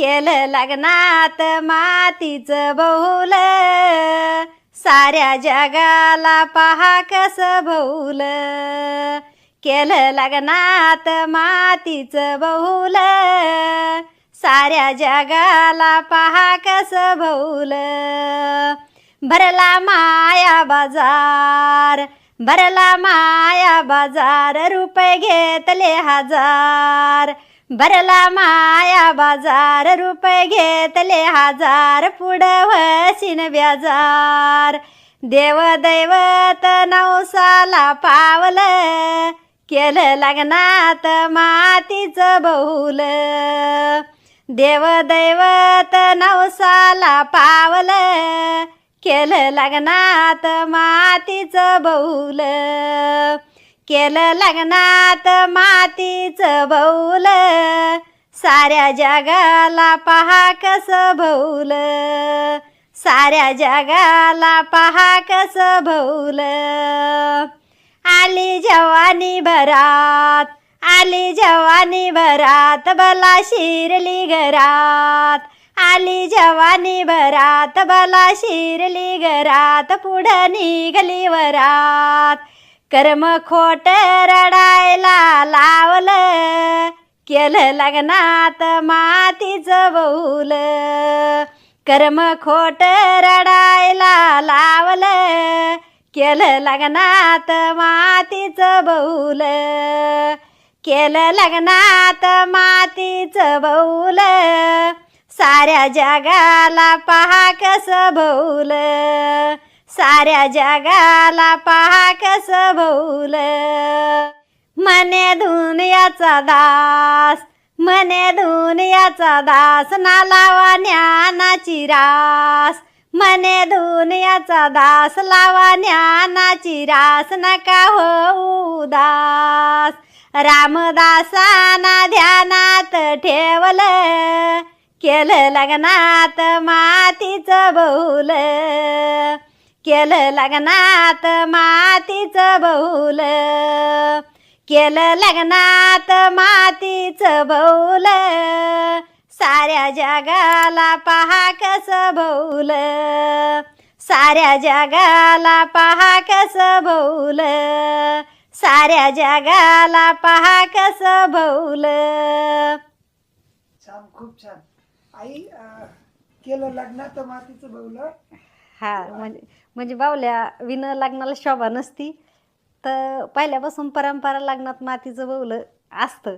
केलं लग्नात मातीचं बहुल. साऱ्या जगाला पहा कस बहुल. केलं लग्नात मातीचं बहुल. साऱ्या जगाला पहा कस बहुल. भरला माया बाजार भरला माया बाजार रुपये घेतले हजार. भरला माया बाजार रुपये घेतले हजार पुढं वसिन व्याजार. देव दैवत नवसाला पावलं केलं लग्नात मातीचं बहुल. देव दैवत नवसाला पावलं केलं लग्नात मातीचं बहुल. केलं लग्नात मातीचं भौल साऱ्या जगाला पहा कसं भौल साऱ्या जगाला पहा कसं भौल आली जवानी भरात आली जवानी भरात बला शिरली घरात. आली जवानी भरात बला शिरली घरात पुढं निघली वरात. कर्म खोट रडायला लावलं. केलं लग्नात मातीचं बहुल कर्म खोट रडायला लावलं. केलं लग्नात मातीचं बहुल केलं लग्नात मातीचं बहुल साऱ्या जगाला पहा कसं बहुल साऱ्या जगाला पहा कस बहुल मने दुनियाचा दास मने दुनियाचा दास ना लावा ज्ञानाची रास. मने दुनियाचा दास लावा ज्ञानाची रास नका हो उदास. रामदासाना ध्यानात ठेवलं केलं लग्नात मातीचं बहुल केलं लग्नात मातीचं बहुल केलं लग्नात मातीचं बहुल साऱ्या जगाला पहा कसं बहुल साऱ्या जगाला पहा कसं बहुल साऱ्या जगाला पहा कसं बहुल छान खूप छान. आई अं, केलं लग्नात मातीचं बवलं हा म्हणजे म्हणजे बावल्या विन लग्नाला शोभा नसती. तर पहिल्यापासून परंपरा लग्नात मातीचं बवलं असतं.